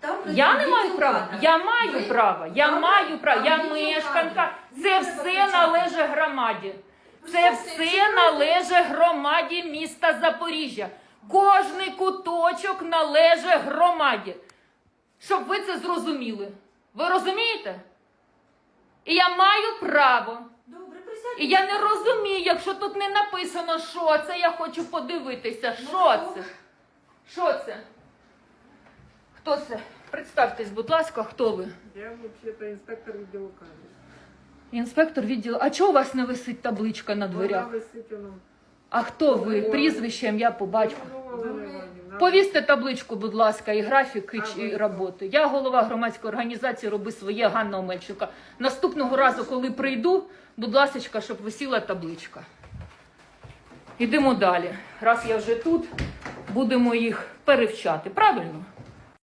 Там Я не маю права. Я маю Ви- право. Я Там- маю право. Я мешканка. Це все належить громаді. Це все належить громаді міста Запоріжжя. Кожний куточок належить громаді. Щоб ви це зрозуміли. Ви розумієте? І я маю право. І я не розумію, якщо тут не написано, що це, я хочу подивитися. Що це? Що це? Хто це? Представтесь, будь ласка, хто ви? Я вообще-то инспектор відділу кадрів. Інспектор відділу. А чого у вас не висить табличка на Вона дверях? висить воно. А хто ви? Прізвище, ім'я по батьку? Іванова Іванівна. Повісьте табличку, будь ласка, і графік, і, А чи- і роботи. Я голова громадської організації роби своє Ганна Омельчука. Наступного разу, коли прийду, будь ласка, щоб висіла табличка. Ідемо далі. Раз я вже тут, будемо їх перевчати. Правильно?